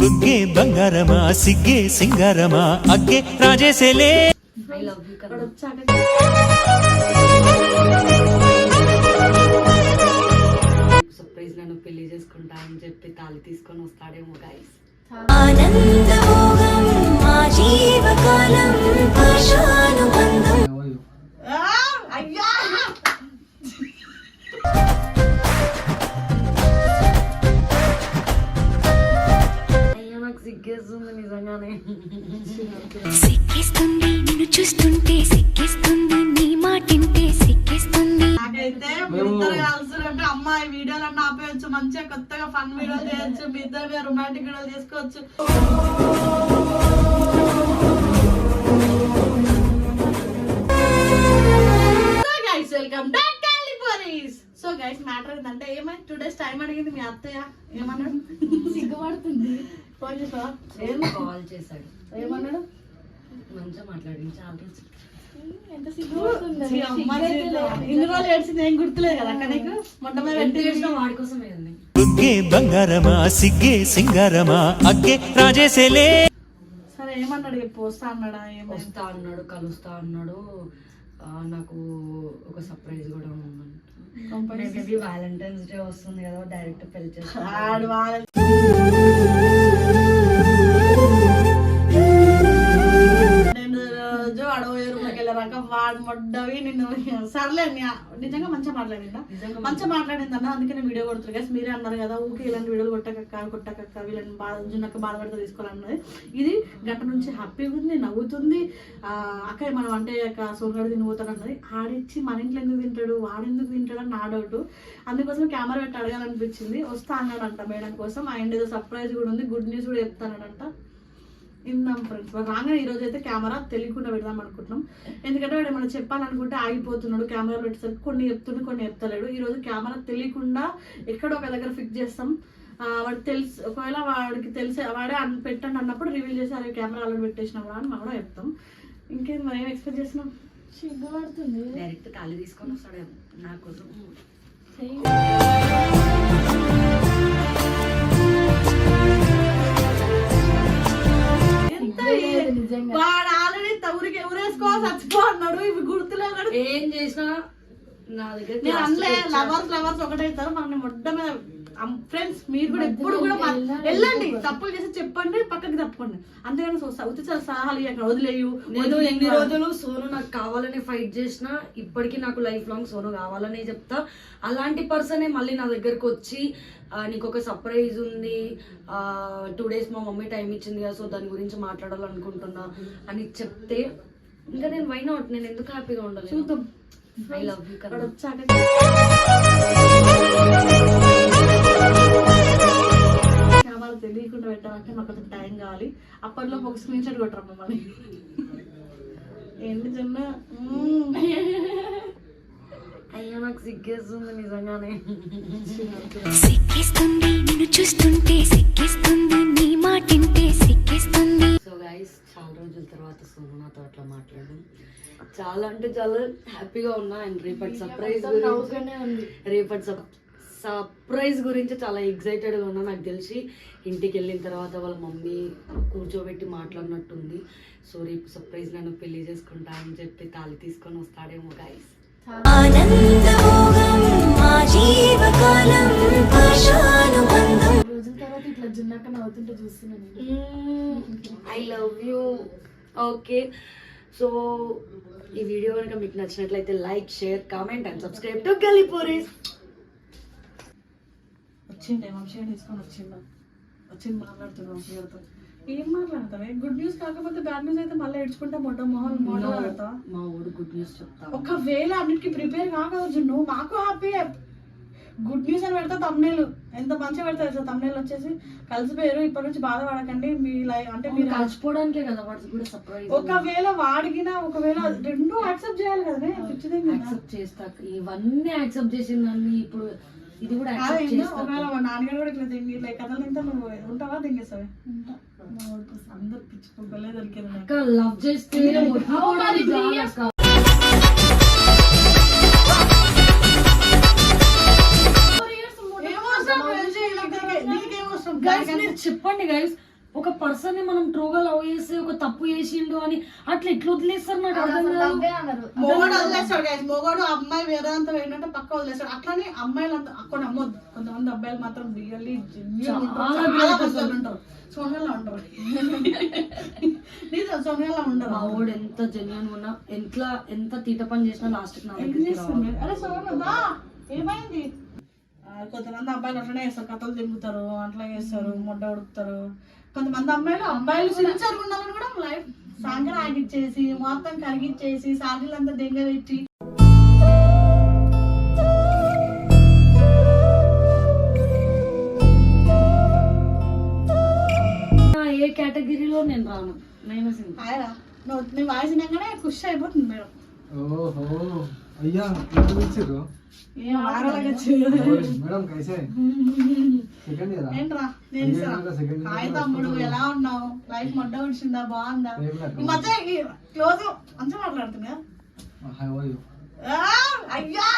బుగ్గే బంగారమా సిగ్గే సింగారమా అగ్గే రాజేసేలే ఐ లవ్ యూ కదా సర్ప్రైజ్ నన్ను పెళ్ళి చేసుకుంటా అని చెప్పి తాళి తీసుకొని వస్తాడేమో గైస్ అయ్యో. సిక్కిస్తుంది నిన్ను చూస్తుంటే సిక్కిస్తుంది నీ మాటింటే సిక్కిస్తుంది. నాకైతే కలిసినట్టు అమ్మాయి వీడియోలు అన్న ఆపేయచ్చు మంచిగా కొత్తగా ఫన్ వీడియోలు చేయొచ్చు మీ ఇద్దరు రొమాంటిక్ వీడియోలు చేసుకోవచ్చు వెల్కమ్ బ్యాక్ కాలిపోరీస్ సో గైస్ మ్యాటర్ ఏంటంటే ఏమై టూ డేస్ టైం అడిగింది మీ అత్తయ్య. ఏమన్నాడు? సిగ్గుపడుతుంది. ఫోన్ చేసావా? ఏం కాల్ చేశాడు. ఏమన్నాడు? మంచిగా మాట్లాడి చాలా రోజులు. ఏం బుగ్గే బంగారమా సిగ్గే సింగారమా అగ్గే రాజేసేలే. సరే ఏమన్నాడు చెప్పు వస్తా అన్నాడా ఏమైంది? వస్తా అన్నాడు కలుస్తా అన్నాడు. ఆ, నాకు ఒక సర్ప్రైజ్ కూడా ఉందంట. మేబీ వ్యాలంటైన్స్ డే వస్తుంది కదా డైరెక్ట్ పెళ్ళి చేస్తా ఆడు వాళ్ళ వాడు మొడ్డవి నిన్ను సర్లే నిజంగా మంచిగా మాట్లాడిందా? మంచిగా మాట్లాడింది అన్న అందుకే నేను వీడియో కొడుతున్నా. Guys. మీరే అన్నారు కదా ఊరికి ఇలాంటి వీడియోలు కొట్టకక్క కొట్టకక్క వీళ్ళని బాధ జున్నక్క బాధపడితే తీసుకోవాలన్నది. ఇది గంట నుంచి హ్యాపీగా ఉంది నవ్వుతుంది. ఆ, అక్క మనం అంటే అక్క సోనగాడు తిని పోతాడు అన్నది ఆడిచ్చి మన ఇంట్లో ఎందుకు తింటాడు వాడెందుకు తింటాడు అని నా డౌట్ అందుకోసం కెమెరా పెట్టి అడగాలనిపించింది. వస్తా అన్నాడంట మేడం కోసం. అండ్ ఏదో సర్ప్రైజ్ కూడా ఉంది గుడ్ న్యూస్ కూడా చెప్తానంట ఇందాం ఫ్రెండ్స్. వాడు రాగానే ఈ రోజు అయితే కెమెరా తెలియకుండా పెడదాం అనుకుంటున్నాం. ఎందుకంటే వాడు ఏమైనా చెప్పాలనుకుంటే ఆగిపోతున్నాడు కెమెరా పెట్టేసరికి కొన్ని చెప్తుండే కొన్ని చెప్తలేడు. ఈ రోజు కెమెరా తెలియకుండా ఎక్కడో ఒక దగ్గర ఫిక్స్ చేస్తాం. వాడు తెలుసు. ఒకవేళ వాడికి తెలిసే వాడే అన్ పెట్టండి అన్నప్పుడు రివీల్ చేసి అరే కెమెరా ఆల్రెడీ పెట్టేసినాం అని మనం కూడా చెప్తాం. ఇంకేం మనం ఏం ఎక్స్పెక్ట్ చేస్తున్నాం? సిగ్గుపడుతుంది. డైరెక్ట్ తాళి తీసుకొని వస్తాడేమో నా ఎంత వాడు ఆల్రెడీ ఊరికి ఎవరేసుకోవాలి చచ్చిపో అన్నాడు ఇవి గుర్తులేడు ఏం చేసినా నా దగ్గర నేను అనలే లవర్స్ లవర్స్ ఒకటైతారు మనం మొడ్డ మీద ఫ్రెండ్స్ మీరు కూడా ఎప్పుడు కూడా వెళ్ళండి. తప్పులు చేసి చెప్పండి పక్కకి తప్పండి. అంతేగాని సో- ఉచిత సలహాలు ఇవ్వకండి వదిలేయు. నేను ఎన్ని రోజులు సోను నాకు కావాలని ఫైట్ చేసినా ఇప్పటికీ నాకు లైఫ్ లాంగ్ సోను కావాలని చెప్తా. అలాంటి పర్సనే మళ్ళీ నా దగ్గరకు వచ్చి నీకు ఒక సర్ప్రైజ్ ఉంది. టూ డేస్ మా మమ్మీ టైం ఇచ్చింది కదా సో దాని గురించి మాట్లాడాలనుకుంటున్నా అని చెప్తే ఇంకా నేను వై నాట్ నేను ఎందుకు హ్యాపీగా ఉండాలి చూద్దాం. ఐ లవ్ యూ వచ్చాక తెలియకుండా పెట్టాలంటే మాకు కొంచెం టైం కావాలి. అప్పట్లో ఒక స్క్రీన్ షాట్ కొట్టరా మమ్మల్ని ఏంటి చిన్న. అయ్యో నాకు సిగ్గేస్తుంది నిజంగానే. సిక్కిస్తుంది నిన్ను చూస్తుంటే సిక్కిస్తుంది నీ మాటింటే సిక్కిస్తుంది సో గైస్ చాలా రోజుల తర్వాత సోను నాతో అట్లా మాట్లాడడం చాలా అంటే చాలా హ్యాపీగా ఉన్నా. అండ్ రేపటి సర్ప్రైజ్ రేపటి సర్ప్రైజ్ గురించి చాలా ఎగ్జైటెడ్గా ఉన్నా నాకు తెలిసి ఇంటికి వెళ్ళిన తర్వాత వాళ్ళ మమ్మీ కూర్చోబెట్టి మాట్లాడినట్టుంది. సో రేపు సర్ప్రైజ్ నన్ను పెళ్ళి చేసుకుంటా అని చెప్పి తాళి తీసుకొని వస్తాడేమో మా జీవకాలం పాశానుబంధం I love you okay so ఈ వీడియో కనుక మీకు నచ్చినట్లయితే like share comment and subscribe to గలీపూరీస్ వచ్చిండే వంశీ తీసుకొని వచ్చిండు. వచ్చింది మాట్లాడుతున్నాం వంశీ గారితో ఏం మాట్లాడతావే? గుడ్ న్యూస్ కాకపోతే బ్యాడ్ న్యూస్ అయితే మళ్ళీ ఏడ్చుకుంటా మొట్ట మొహం మోడల్ ఆడతావా మా ఊరు గుడ్ న్యూస్ చెప్తా. ఒకవేళ అన్నిటికీ ప్రిపేర్ కాకవచ్చు నువ్వు మాకు హ్యాపీ గుడ్ న్యూస్ అని పెడతా తమ్నేలు ఎంత మంచిగా పెడతా తెలుసా? తమ్నేలు వచ్చేసి కలిసిపోయారు ఇప్పటి నుంచి బాధపడకండి. మీ లైఫ్ అంటే మీరు కలిసిపోవడానికే కదా వాడికి కూడా సర్ప్రైజ్ ఒకవేళ వాడిగినా ఒకవేళ రెండు యాక్సెప్ట్ చేయాలి కదా. యాక్సెప్ట్ చేస్తా. ఇవన్నీ యాక్సెప్ట్ చేసిందని ఇప్పుడు ఇది కూడా నాన్నగారు కూడా ఇట్లా కథలు తింటా నువ్వు ఉంటావా అందరు పిచ్చి పొగ్గలే దొరికేది నాకు. లవ్ చేస్తే చెప్పండి గైస్ ఒక పర్సన్ని మనం ట్రూగా లవ్ చేస్తే ఒక తప్పు చేసిండు అని అట్లా ఎట్లా వదిలేస్తారు నాకు అర్థం కాదు. మొగోడు వదిలేస్తాడు guys. మొగోడు అమ్మాయి వేరే అంతా ఏంటంటే పక్క వదిలేస్తాడు. అట్లనే అమ్మాయిలు అంతా అక్కడ అమ్మొద్దు కొంతమంది అబ్బాయిలు మాత్రం రియల్లీ చాలా చాలా మంది ఉంటారు. సోనియాలో ఉంటారు నిజం సోనియాలో మా ఉండరు వాడు ఎంత జెన్యున్ ఉన్నా ఎంత ఎంత తీట పని చేసినా లాస్ట్ నా ఏం దగ్గరికి రావాలి చేస్తుంది? అరే సోను దా ఏమైంది? ఆ, కొంతమంది అబ్బాయిలు అట్లనే చేస్తారు. కథలు తిరుగుతారు అట్లా చేస్తారు ముడ్డ ఉడుకుతారు. కొంతమంది అమ్మాయిలు అబ్బాయిలు సిన్సియర్ ఉండాలని కూడా లైఫ్ సాంగర్ ఆగిచ్చేసి మొత్తం కరిగిచ్చేసి సాగిలంతా అంతా దెంగ పెట్టి. నా ఏ కేటగిరీలో నేను రాను? నేను సింగ్ ఆయన? నువ్వు నీ వాయిస్ వినగానే ఖుషి అయిపోతుంది మేడం. ఓహో. అయ్యా ఇచ్చారు మేడం కైసే. సెకండ్ ఇయరా? ఏంట్రా? నేను హాయ్ తమ్ముడు ఎలా ఉన్నావు? లైఫ్ మొట్ట వచ్చిందా బాగుందా? మధ్య క్లోజ్ మంచిగా మాట్లాడుతున్నా? అయ్యా!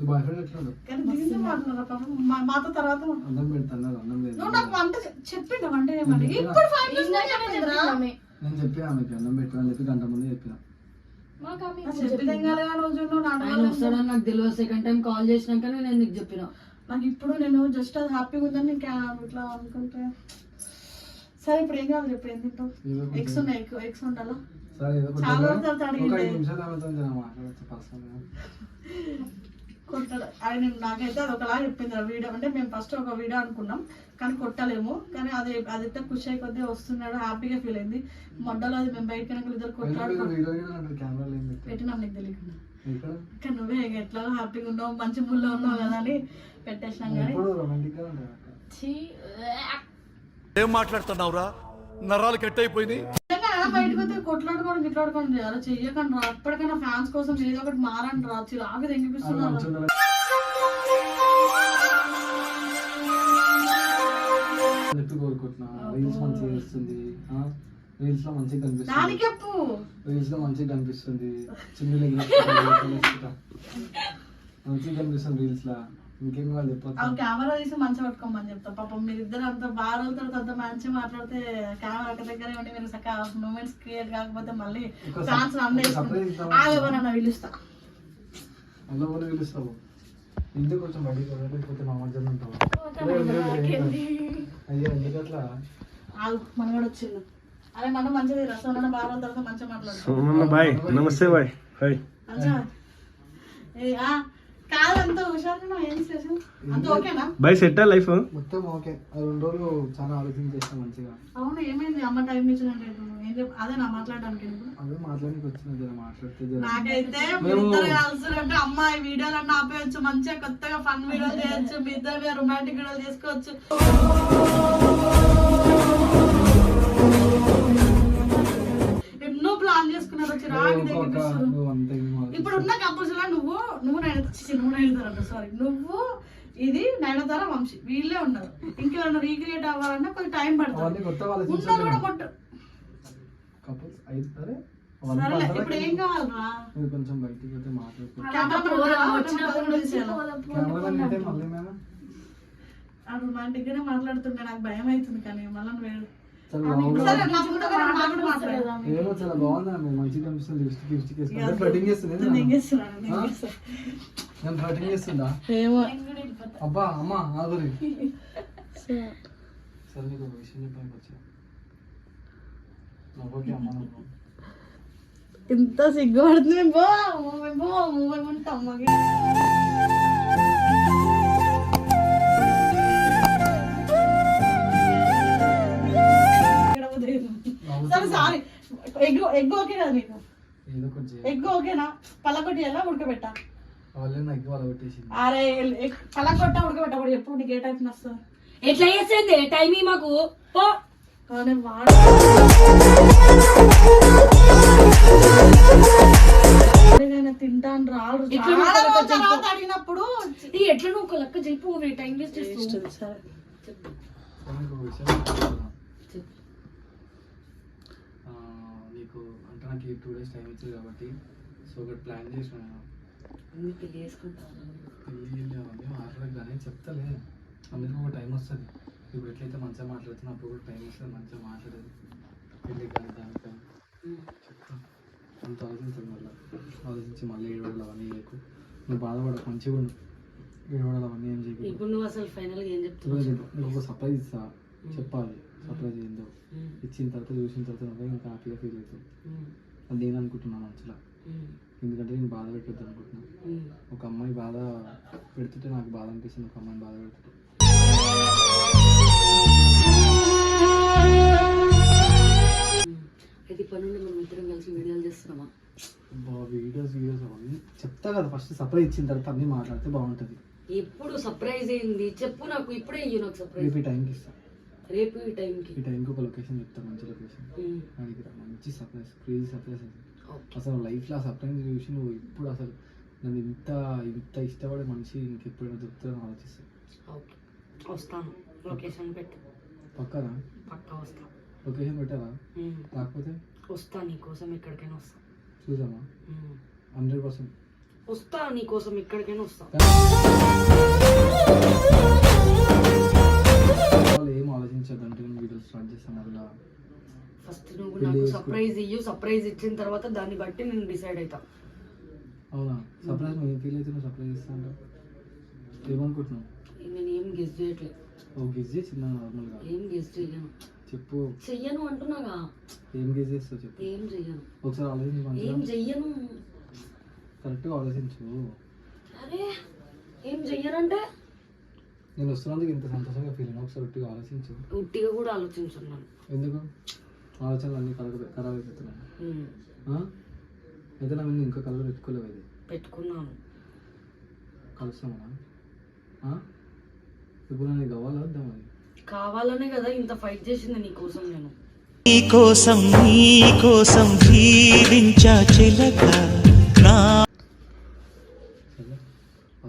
నీ బాయ్ ఫ్రెండ్ ఎట్లున్నాడు కానీ దీంతో మాట్లాడరా పాపం? మా- మాతో తర్వాత అన్నం పెడతాను అన్నం లేదు. నువ్వు నాకు వంట చె- చెప్పిండు వంట ఏమని? ఇప్పుడు ఫైవ్ మినిట్స్ చెప్పిందిరా నేను చెప్పినా ఆమెకి అన్నం పెట్టాను అని చెప్పి గంట ముందే చెప్పిన. చెప్పిన రోజు నువ్వు నా ఆయన అడగాలి. వస్తాడని నాకు తెలియదు సెకండ్ టైం కాల్ చేసినాకనే నేను నీకు చెప్పిన? నాకు ఇప్పుడు నేను జస్ట్ అది హ్యాపీగా ఉందని క్యా- ఇట్లా అనుకుంటే. సరే ఇప్పుడు ఏం కావాలి చెప్పు ఏం తింటావు? ఏదో ఒకటి. ఎగ్స్ ఉన్నాయి ఎగ్స్ ఉండాలా? సరే ఏదో ఒకటి చాలా. రోజుల తర్వాత ఒక అడిగింది. ఐదు నిమిషాలు ఆమెతో జర మాట్లాడచ్చు పర్సనల్ కొట్టాలి ఆయన నాకైతే అది ఒకలా చెప్పింది ఆ వీడియో. అంటే మేము ఫస్ట్ ఒక వీడియో అనుకున్నాం కానీ కొట్టలేము. కానీ అది అదైతే ఖుషి అయి కొద్దీ వస్తున్నాడు హ్యాపీగా ఫీల్ అయింది. మొడ్డలో అది మేము బయటకి వెళ్ళినాక ఇద్దరు పెట్టారు? పెట్టినాం నీకు తెలియకుండా కానీ నువ్వే ఇక ఎట్లా హ్యాపీగా ఉన్నావు మంచి ముల్లో ఉన్నావు కదా అని పెట్టేసినాం కానీ. ఏం మాట్లాడుతున్నావురా? నరాలు కట్ నిజంగా అలా బయటకు వస్తే కొట్లాడుకోవడం గిట్లాడుకోండి అలా చెయ్యకండి రా. అప్పటికైనా ఫ్యాన్స్ కోసం ఏదో ఒకటి మారండి రా. చిరాకు తెంగిపిస్తున్నారు చెప్పి కోరుకుంటున్నా. రీల్స్ మంచిగా చేస్తుంది. రీల్స్లో మంచిగా కనిపిస్తుంది. దానికి చెప్పు. రీల్స్లో మంచిగా కనిపిస్తుంది. చిన్న మంచిగా కనిపిస్తుంది రీల్స్లో. ఇంకేం కాదు చెప్పొద్దు. కెమెరా తీసి మంచిగా పట్టుకోమని చెప్తా. పాపం మీరు ఇద్దరు అంత బాగా రోజులతో కొంత మంచిగా మాట్లాడితే కెమెరా ఒక దగ్గరే ఉండి మీరు సక్క మూమెంట్స్ క్రియేట్ కాకపోతే మళ్ళీ ఛాన్స్ అందరూ పిలుస్తా. అలా కూడా పిలుస్తావు. ఎందుకు కొంచెం బయటికి లేకపోతే మా మధ్యన ఉంటావు? అయ్యా ఎందుకు అట్లా మనవాడు వచ్చిండు. అరే మనం మంచిది రసం బాగా రోజుల తర్వాత మంచిగా మాట్లాడుతాం బాయ్ నమస్తే బాయ్ అంచ ఏ ఆ బై సెట్ లైఫ్? మొత్తం ఓకే. రెండు రోజులు చాలా ఆలోచన మంచిగా. అవును ఏమైంది? అమ్మ టైం ఇచ్చినట్టు అదే నా మాట్లాడడానికి అదే మాట్లాడానికి వచ్చినది మాట్లాడితే నాకైతే కావాల్సినట్టు అమ్మ ఈ వీడియోలు అన్న ఆపేయచ్చు మంచిగా కొత్తగా ఫన్ వీడియోలు చేయొచ్చు మీ ఇద్దరు రొమాంటిక్ వీడియోలు చేసుకోవచ్చు. ఎన్నో ప్లాన్ చేసుకున్నారు వచ్చి రాగి దగ్గర ఇప్పుడు ఉన్న కపుల్స్లో నువ్వు నువ్వు నైనా నువ్వు నైనా సారీ నువ్వు ఇది నయనతార వంశీ. వీళ్ళే ఉన్నారు. ఇంకెవరైనా రీక్రియేట్ అవ్వాలన్నా కొంచెం టైం పడుతుంది. ఉన్నారు కూడా సరేలే ఇప్పుడు ఏం కావాలరా కొంచెం బయటికి రొమాంటిక్ గానే మాట్లాడుతుంటే నాకు భయం అవుతుంది కానీ మళ్ళీ నువ్వు ఏమో చాలా బాగుంది ఆమె. మంచిగా కనిపిస్తుంది లిప్స్టిక్ లిప్స్టిక్ వేసుకుంటే ఫ్లటింగ్ చేస్తుంది ఏంది ఆమె? నెంగేస్తున్నాను నెంగేస్తున్నా. నేను ఫ్లటింగ్ చేస్తుందా? ఏమో. అబ్బా అమ్మ ఆగురి. సరే. నీకు ఒక విషయం చెప్పడానికి వచ్చా. నవ్వకి అమ్మ ఇంత సిగ్గుపడుతుంది బో ఉంటాం సరే సారీ. ఎగ్ ఎగ్ ఓకే కదా చేయాలి ఎగ్ ఓకేనా? పల్లకొట్టి ఎలా ఉడకబెట్టా? అరే పల్లకొట్ట ఉడకబెట్ట కూడా ఎప్పుడు నీకు ఏ టైప్ వస్తుంది ఎట్లా చేసేది? టైం మాకు? పో. కానీ వాడు నేను తింటాను రాడు అడిగినప్పుడు ఈ ఎట్లా నువ్వు ఒక లెక్క చెప్పు టైం వేస్ట్ చేస్తావు సరే సరే నీకు ఒక విషయం చెప్తున్నా. నీకు టూ డేస్ టైం ఇచ్చింది కాబట్టి సో ఒకటి ప్లాన్ చేసిన. పెళ్ళి కానీ చెప్తాలే. అందుకు ఒక టైం వస్తుంది. ఇప్పుడు ఎట్లయితే మంచిగా మాట్లాడుతున్నా అప్పుడు కూడా టైం వస్తుంది మంచిగా మాట్లాడేది. పెళ్ళి కానీ దానికి కానీ. చెప్తాను అంత ఆలోచించదు మళ్ళీ. ఆలోచించి మళ్ళీ ఏడవడాలు అవన్నీ చేయకు. నువ్వు బాధపడకు మంచిగా ఉండు. ఏడవడాలు అవన్నీ ఏం చేయకు. ఇప్పుడు నువ్వు అసలు ఫైనల్గా ఏం నీకు నీకు ఒక సర్ప్రైజ్ ఇస్తా. చెప్పాలి. సర్ప్రైజ్ ఉమ్, ఇచ్చిన తర్వాత చూసిన తర్వాత ఇంకా హ్యాపీగా ఫీల్ అవుతావు ఉమ్, అది నేను అనుకుంటున్నాను ఉమ్, ఎందుకంటే నేను బాధ పెట్టొద్దు అనుకుంటున్నాను. ఒక అమ్మాయి బాధ పెడుతుంటే నాకు బాధ అనిపిస్తుంది ఒక అమ్మాయిని బాధ పెడుతుంటే. నుండి మనం ఇద్దరం కలిసి వీడియోలు చేస్తున్నామా? వీడియోస్ వీడియోస్ అవన్నీ చెప్తా కదా. ఫస్ట్ సర్ప్రైజ్ ఇచ్చిన తర్వాత అన్నీ మాట్లాడితే బాగుంటుంది. ఎప్పుడు సర్ప్రైజ్ అయింది? చెప్పు నాకు ఇప్పుడే ఇయ్యు నాకు సర్ప్రైజ్. టైంకి ఇస్తా. రేపు ఈ టైంకి ఈ టైంకి ఒక లొకేషన్ చెప్తా మంచి లొకేషన్ ఉమ్, అడిగిన మంచి సర్ప్రైజ్ క్రేజీ సర్ప్రైజ్ అసలు లైఫ్లో ఆ సర్ప్రైజ్ చూసి నువ్వు ఇప్పుడు అసలు నన్ను ఇంత ఇంత ఇష్టపడే మనిషి ఇంకెప్పుడైనా దొరుకుతుందని ఆలోచిస్తాను ఓకే. వస్తాను. లొకేషన్ పెట్టు. పక్కనా? పక్కా వస్తా. లొకేషన్ పెట్టారా కాకపోతే వస్తా నీకోసం ఎక్కడికైనా వస్తా. చూసామా హండ్రెడ్ పర్సెంట్. వస్తా నీకోసం ఎక్కడికైనా వస్తా. వాళ్ళు ఏం నేను వీడియోస్ స్టార్ట్ చేస్తాను మళ్ళీ ఫస్ట్ నువ్వు నాకు. సర్ప్రైజ్ ఇయ్యు సర్ప్రైజ్ ఇచ్చిన తర్వాత దాన్ని బట్టి నేను డిసైడ్ అవుతా అవునా? సర్ప్రైజ్ నువ్వు ఫీల్ అయితే నువ్వు సర్ప్రైజ్ ఇస్తా అంటావు? ఏమనుకుంటున్నావు నేను ఏం గెస్ చేయట్లేదు. ఓ గిజ్ చిన్న నార్మల్గా. ఏం గెస్ చెయ్యను చెప్పు. చెయ్యను అంటున్నాగా. ఏం గిజ్ చేస్తావు చెప్పు. ఏం చెయ్యను? ఒకసారి ఆలోచించి ఏం చెయ్యను? కరెక్ట్గా ఆలోచించు. అరే ఏం చెయ్యనంటే నేను వస్తున్నందుకు ఇంత సంతోషంగా ఫీల్ అయినా ఒకసారి ఒట్టిగా ఆలోచించు. ఉట్టిగా కూడా ఆలోచించున్నాను ఎందుకు? ఆలోచనలు అన్నీ ఖరాబ్ ఖరాబ్ ఆ? అయితే నా మీద ఇంకా కలర్ పెట్టుకోలేవు అది పెట్టుకున్నాను. కలుస్తామా? ఇప్పుడు నేను కావాలా వద్దాం అది కావాలనే కదా ఇంత ఫైట్ చేసింది నీకోసం నేను. నీ కోసం నీ కోసం జీవించా చిలక. నా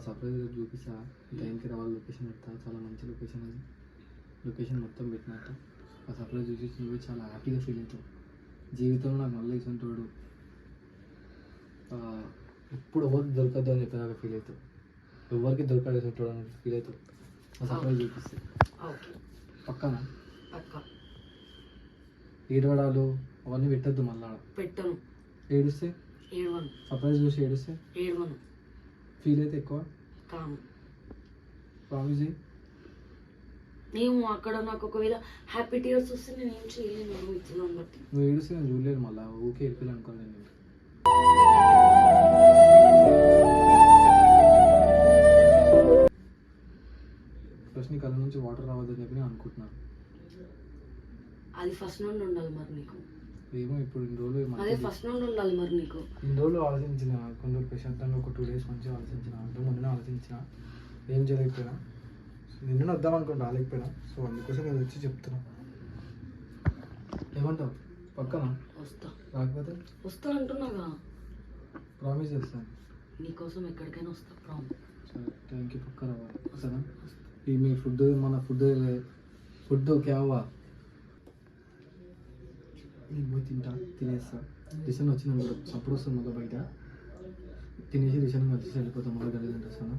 ఆ సర్ప్రైజ్ రేపు చూపిస్తా. టైంకి రావాలి. లొకేషన్ పెడతా. చాలా మంచి లొకేషన్ అది. లొకేషన్ మొత్తం పెట్టినాక ఆ సర్ప్రైజ్ చూసి నువ్వు చాలా హ్యాపీగా ఫీల్ అవుతావు జీవితంలో నాకు మళ్ళీ ఇటువంటి ఎప్పుడు ఎవరికి దొరకద్దు అని చెప్పేదాకా ఫీల్ అవుతావు ఎవరికి ఇటువంటి అని ఫీల్ అవుతావు ఆ సర్ప్రైజ్ చూపిస్తే. పక్కన? పక్క. ఏడవడాలు? అవన్నీ పెట్టద్దు మళ్ళా. పెట్టను. ఏడుస్తే? సర్ప్రైజ్ చూసి ఏడుస్తే? ఏడవను. ఫీల్ అయితే ఎక్కువ? ప్రామిస్ చేయి నేను అక్కడ నాకు ఒకవేళ హ్యాపీ టీయర్స్ వస్తే నేను ఏం చేయలేను నువ్వు ఇచ్చినాను బట్టి. నువ్వు ఏడుస్తే నేను చూడలేదు మళ్ళీ ఊకే వెళ్ళిపోయి అనుకోలేదు నేను. ఫస్ట్ నీ కళ్ళ నుంచి వాటర్ రావద్దని చెప్పి నేను అనుకుంటున్నాను. అది ఫస్ట్ నుండి ఉండాలి మరి నీకు. ఏమో ఇప్పుడు ఇన్ని రోజులు అదే ఫస్ట్ నుండి ఉండాలి మరి నీకు. ఇన్ని రోజులు ఆలోచించిన రోజులు ప్రశాంతంగా ఒక టూ డేస్ మంచిగా ఆలోచించిన అంటే మొన్న ఆలోచించిన. ఏం చేయలేకపోయినా నిన్న వద్దాం అనుకుని రాలేకపోయినా. సో అందుకోసం నేను వచ్చి చెప్తున్నా. ఏమంటావు? పక్కన? వస్తా. రాకపోతే? వస్తా అంటున్నాగా ప్రామిస్ చేస్తాను నీకోసం ఎక్కడికైనా వస్తా ప్రామ్ థ్యాంక్ యూ పక్క రావాలి వస్తానా ఈ మీ ఫుడ్ మన ఫుడ్ ఫుడ్ క్యావా నేను పోయి తింటా తినేస్తా. రిషన్ వచ్చిన అప్పుడు వస్తుంది మళ్ళీ బయట. తినేసి రిషన్ వచ్చేసి వెళ్ళిపోతాం మళ్ళీ గడి తింటాను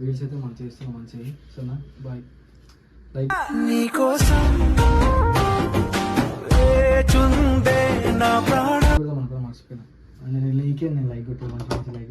వీల్స్ అయితే మంచిగా ఇస్తాను మంచిగా సరేనా? బాయ్ లైక్ మర్చిపోయినా. నేను నీకే నేను లైక్ కొట్టే మంచి మంచి లైక్